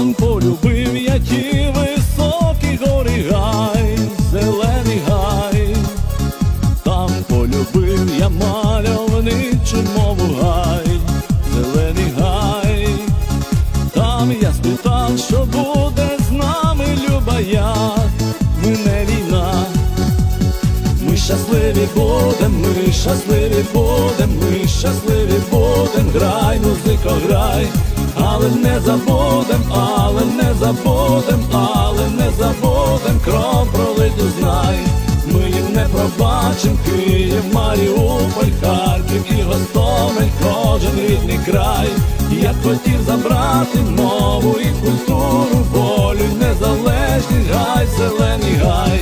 Там полюбив я ті високі гори гай, зелений гай, там полюбив я мальовничу мову гай, зелений гай, там я спитав, що буде з нами люба я, ми не війна, ми щасливі будем, ми щасливі будем, ми щасливі будем, грай, музико, грай але не забудем, але не забудем, але не забудем, кров пролиту знай. Ми їм не пробачим Київ, Маріуполь, Харків і Гостомель, кожен рідний край. Я хотів забрати мову і культуру, волю, незалежність, гай, зелений гай.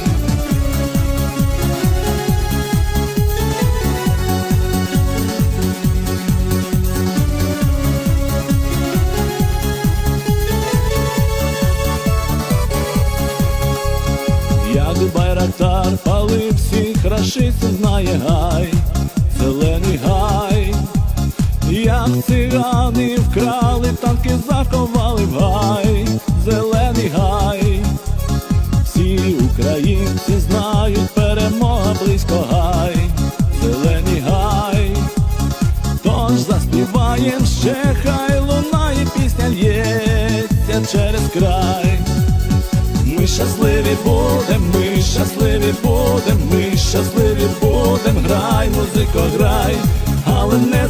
Палив всіх рашистів знає гай, зелений гай, як цигани вкрали, танки заховали в гай, зелений гай, всі українці знають, перемога близько гай, зелений гай, тож заспіваєм ще хай лунає пісня лється через край. Ми щасливі будем, ми щасливі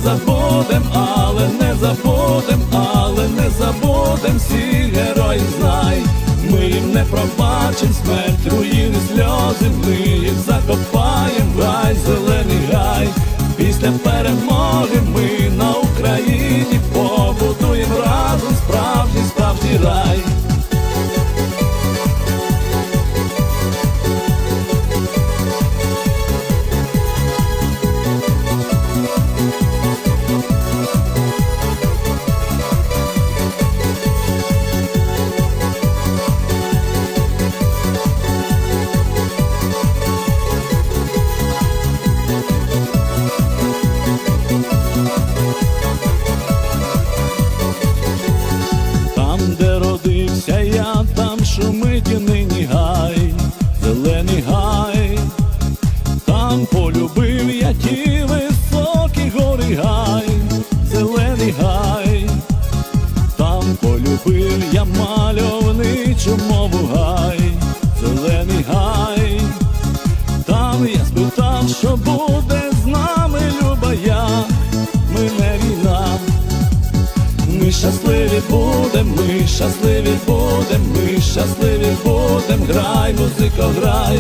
забудем, але не забудем, але не забудем всі герої знай. Ми їм не пробачим смерть, руїни, сльози, ми їх закопаєм, в гай, зелений гай. Після перемоги ми на Україні гори гай, зелений гай, там полюбив я мальовничу мову гай, зелений гай, там я спитав, що буде з нами, люба я, мене війна. Ми щасливі будем, ми щасливі будем, ми щасливі будем, грай, музико, грай,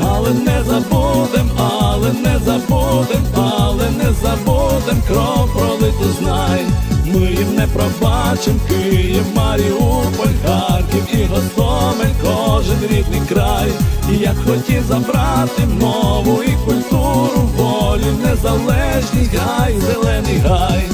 але не забудем, але не забудем, але не не пробачим Київ, Маріуполь, Харків і Гостомель, кожен рідний край. І Я хотів забрати мову і культуру, волю, незалежність, гай, зелений гай.